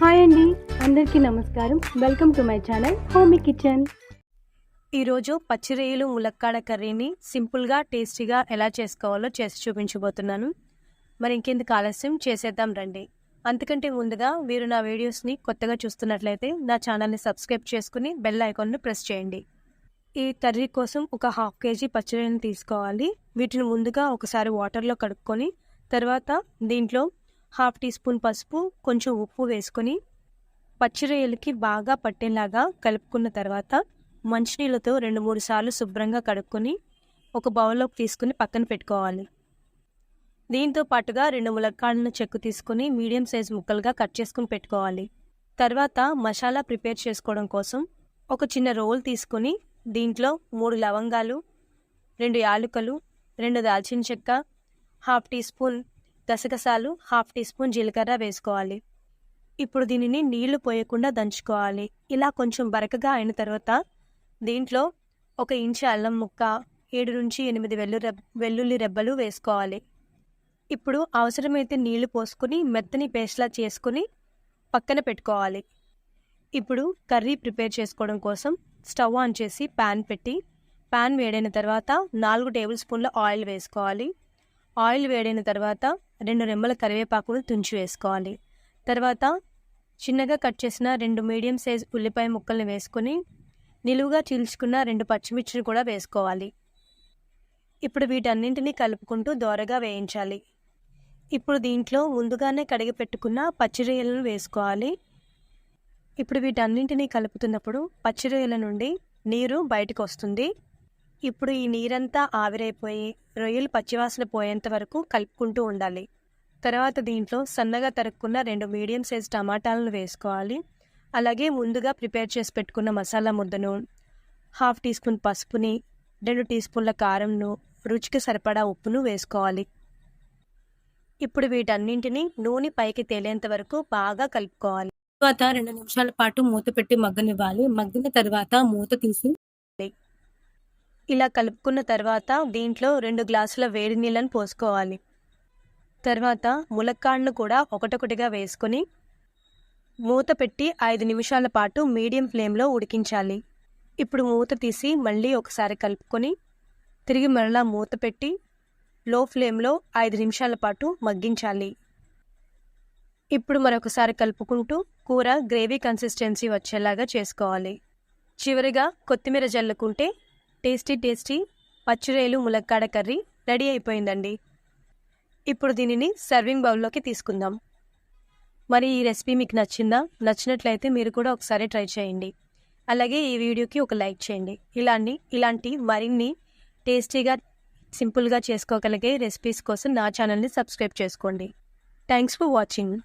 Hi అండి అందరికీ నమస్కారం. Welcome to my channel homey kitchen. ఈరోజు పచ్చిరేయులు ములక్కాడ కర్రీని సింపుల్గా టేస్టీగా ఎలా చేసుకోవాలో చేసి చూపించబోతున్నాను. మరి ఇంకెందుకు ఆలస్యం? చేసేద్దాం రండి. అంతకంటే ముందుగా మీరు నా వీడియోస్ని కొత్తగా చూస్తున్నట్లయితే నా ఛానల్ని సబ్స్క్రైబ్ చేసుకుని బెల్ ఐకాన్ను ప్రెస్ చేయండి. ఈ కర్రీ కోసం ఒక హాఫ్ కేజీ పచ్చిరొయ్యలు తీసుకోవాలి. వీటిని ముందుగా ఒకసారి వాటర్లో కడుక్కొని తర్వాత దీంట్లో హాఫ్ టీ స్పూన్ పసుపు కొంచెం ఉప్పు వేసుకొని పచ్చిరొయ్యలకి బాగా పట్టేలాగా కలుపుకున్న తర్వాత మంచినీళ్ళతో రెండు మూడు సార్లు శుభ్రంగా కడుక్కొని ఒక బౌల్లోకి తీసుకుని పక్కన పెట్టుకోవాలి. దీంతో పాటుగా రెండు ములక్కాడలను చెక్కు తీసుకుని మీడియం సైజ్ ముక్కలుగా కట్ చేసుకుని పెట్టుకోవాలి. తర్వాత మసాలా ప్రిపేర్ చేసుకోవడం కోసం ఒక చిన్న రోల్ తీసుకుని దీంట్లో మూడు లవంగాలు రెండు యాలుకలు రెండు దాల్చిన చెక్క హాఫ్ టీ స్పూన్ గసగసాలు హాఫ్ టీ స్పూన్ జీలకర్ర వేసుకోవాలి. ఇప్పుడు దీనిని నీళ్ళు పోయకుండా దంచుకోవాలి. ఇలా కొంచెం బరకగా అయిన తర్వాత దీంట్లో ఒక ఇంచు అల్లం ముక్క ఏడు నుంచి ఎనిమిది వెల్లు రెబ్ వెల్లుల్లి రెబ్బలు వేసుకోవాలి. ఇప్పుడు అవసరమైతే నీళ్ళు పోసుకుని మెత్తని పేస్ట్లా చేసుకుని పక్కన పెట్టుకోవాలి. ఇప్పుడు కర్రీ ప్రిపేర్ చేసుకోవడం కోసం స్టవ్ ఆన్ చేసి ప్యాన్ పెట్టి ప్యాన్ వేడైన తర్వాత నాలుగు టేబుల్ స్పూన్ల ఆయిల్ వేసుకోవాలి. ఆయిల్ వేడైన తర్వాత రెండు రెమ్మల కరివేపాకును తుంచి వేసుకోవాలి. తర్వాత చిన్నగా కట్ చేసిన రెండు మీడియం సైజ్ ఉల్లిపాయ ముక్కల్ని వేసుకొని నిలువుగా చీల్చుకున్న రెండు పచ్చిమిర్చిని కూడా వేసుకోవాలి. ఇప్పుడు వీటన్నింటినీ కలుపుకుంటూ దోరగా వేయించాలి. ఇప్పుడు దీంట్లో ముందుగానే కడిగి పెట్టుకున్న పచ్చిరొయ్యలను వేసుకోవాలి. ఇప్పుడు వీటన్నింటినీ కలుపుతున్నప్పుడు పచ్చిరొయ్యల నుండి నీరు బయటకు వస్తుంది. ఇప్పుడు ఈ నీరంతా ఆవిరైపోయి రొయ్యలు పచ్చివాసన పోయేంత వరకు కలుపుకుంటూ ఉండాలి. తర్వాత దీంట్లో సన్నగా తరుక్కున్న రెండు మీడియం సైజ్ టమాటాలను వేసుకోవాలి. అలాగే ముందుగా ప్రిపేర్ చేసి పెట్టుకున్న మసాలా ముద్దను హాఫ్ టీ స్పూన్ పసుపుని రెండు టీ స్పూన్ల కారంను రుచికి సరిపడా ఉప్పును వేసుకోవాలి. ఇప్పుడు వీటన్నింటినీ నూనె పైకి తేలేంత వరకు బాగా కలుపుకోవాలి. తర్వాత రెండు నిమిషాల పాటు మూత పెట్టి మగ్గనివ్వాలి. మగ్గిన తర్వాత మూత తీసి ఇలా కలుపుకున్న తర్వాత దీంట్లో రెండు గ్లాసుల వేడి నీళ్ళని పోసుకోవాలి. తర్వాత ములక్కాడను కూడా ఒకటొకటిగా వేసుకొని మూత పెట్టి ఐదు నిమిషాల పాటు మీడియం ఫ్లేమ్లో ఉడికించాలి. ఇప్పుడు మూత తీసి మళ్ళీ ఒకసారి కలుపుకొని తిరిగి మరలా మూత పెట్టి లో ఫ్లేమ్లో ఐదు నిమిషాల పాటు మగ్గించాలి. ఇప్పుడు మరొకసారి కలుపుకుంటూ కూర గ్రేవీ కన్సిస్టెన్సీ వచ్చేలాగా చేసుకోవాలి. చివరిగా కొత్తిమీర జల్లుకుంటే టేస్టీ టేస్టీ పచ్చిరేలు ములక్కాడ కర్రీ రెడీ అయిపోయిందండి. ఇప్పుడు దీనిని సర్వింగ్ బౌల్లోకి తీసుకుందాం. మరి ఈ రెసిపీ మీకు నచ్చిందా? నచ్చినట్లయితే మీరు కూడా ఒకసారి ట్రై చేయండి. అలాగే ఈ వీడియోకి ఒక లైక్ చేయండి. ఇలాంటి ఇలాంటి మరిన్ని టేస్టీగా సింపుల్గా చేసుకోగలిగే రెసిపీస్ కోసం నా ఛానల్ని సబ్స్క్రైబ్ చేసుకోండి. Thanks for watching.